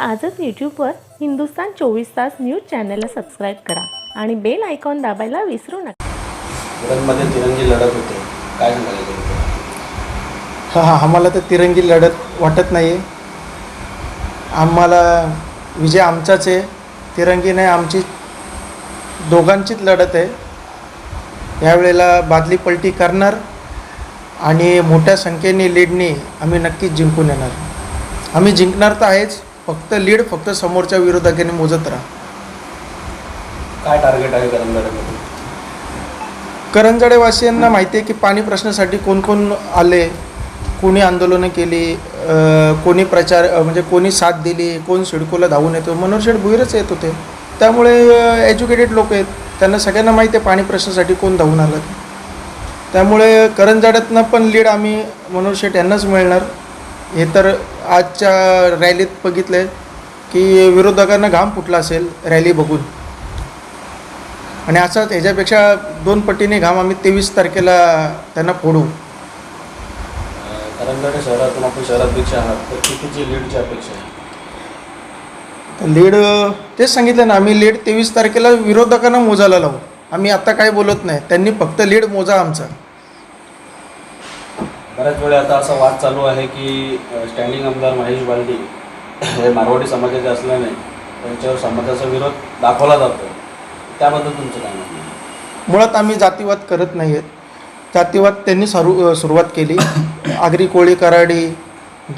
आजच यूट्यूबवर हिंदुस्तान चोवीस तास न्यूज चॅनलला सबस्क्राईब करा आणि बेल आयकॉन दाबायला विसरू नका. मध्ये तिरंगी लढत होते. काय सांगायला गेलं हा हा आम्हाला तर तिरंगी लढत वाटत नाही आहे आम्हाला विजय आमचाच आहे. तिरंगी नाही आमची दोघांचीच लढत आहे. यावेळेला बादली पलटी करणार आणि मोठ्या संख्येने लीडने आम्ही नक्कीच जिंकून येणार. आम्ही जिंकणार तर आहेच फक्त लीड फक्त समोरच्या विरोधकाने मोजत राहा. काय टार्गेट आहे करंजाड्यामध्ये करंजाडेवासियांना माहिती आहे की पाणी प्रश्नासाठी कोण कोण आले कोणी आंदोलनं केली कोणी प्रचार म्हणजे कोणी साथ दिली कोण सिडकोला धावून येतो मनोहर शेठ भुईरच येत होते. त्यामुळे एज्युकेटेड लोक आहेत. त्यांना सगळ्यांना माहिती आहे पाणी प्रश्नासाठी कोण धावून आलं. त्यामुळे करंजाड्यातनं पण लीड आम्ही मनोहर शेठ यांनाच मिळणार. हे तर आजच्या रॅलीत बघितलं की विरोधकांना घाम फुटला असेल रॅली बघून. आणि असाच ह्याच्यापेक्षा दोन पटीने घाम आम्ही तेवीस तारखेला त्यांना फोडू. करंजाडे शहरातून आपण शहराध्यक्ष आहात तर कितीची लीडची अपेक्षा आहे? तर लीड तेच सांगितलं ना आम्ही लीड तेवीस तारखेला विरोधकांना मोजायला लावू. आम्ही आता काय बोलत नाही त्यांनी फक्त लीड मोजा आमचा. बऱ्याच वेळा आता असा वाद चालू आहे की स्टँडिंग आमदार महेश बालदी हे मारवाडी समाजाचे असल्याने त्यांच्यावर समाजाचा विरोध दाखवला जातो. त्याबद्दल तुमचं काय म्हणणं मुळात आम्ही जातीवाद करत नाही आहेत जातीवाद त्यांनी सरू सुरुवात केली. आगरी कोळी कराडी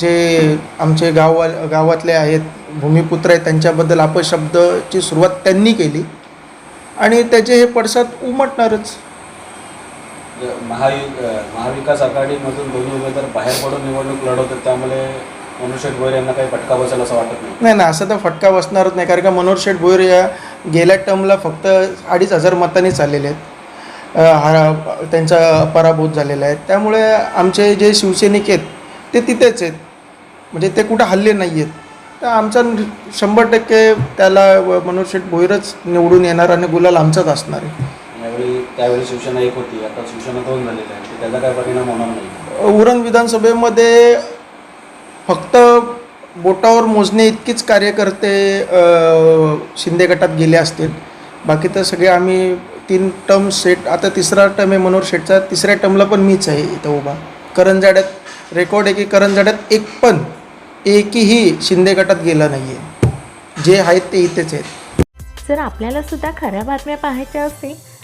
जे आमचे गाववा गावातले आहेत भूमिपुत्र आहेत त्यांच्याबद्दल अपशब्दची सुरुवात त्यांनी केली. आणि त्याचे हे पडसाद उमटणारच. म्हणजे महाविकास आघाडीमधून दोन्ही उमेदवार बाहेर पडून निवडणूक लढवतात त्यामुळे मनोहर शेठ भोयर यांना काही फटका बसेल असं वाटत नाही. नाही ना असं तर फटका बसणारच नाही कारण का मनोहर शेठ भोयर या गेल्या टर्मला फक्त अडीच हजार मतांनी चाललेले आहेत. अ, हा त्यांचा पराभूत झालेला आहे. त्यामुळे आमचे जे शिवसैनिक आहेत ते तिथेच आहेत. म्हणजे ते कुठं हल्ले नाही आहेत. तर आमचा शंभर टक्के त्याला व मनोहर शेठ भोईरच निवडून येणार आणि गुलाल आमचाच असणार आहे. यावेळी त्यावेळी शिवसेना एक होती आता शिवसेना दोन झालेल्या आहे त्याचा काय परिणाम होणार नाही. उरण विधानसभेमध्ये फक्त बोटावर मोजणे इतकीच कार्यकर्ते शिंदे गटात गेले असतील. बाकी तर सगळे आम्ही तीन टर्म सेट आता तिसरा टर्म आहे मनोहर शेठचा तिसऱ्या टर्मला पण मीच आहे इथं उभा. करंजाड्यात रेकॉर्ड आहे की करंजाड्यात एक पण एकही शिंदे गटात गेला नाही आहे जे आहेत ते इथेच आहेत. जर आपल्याला सुद्धा खऱ्या बातम्या पाहायच्या असतील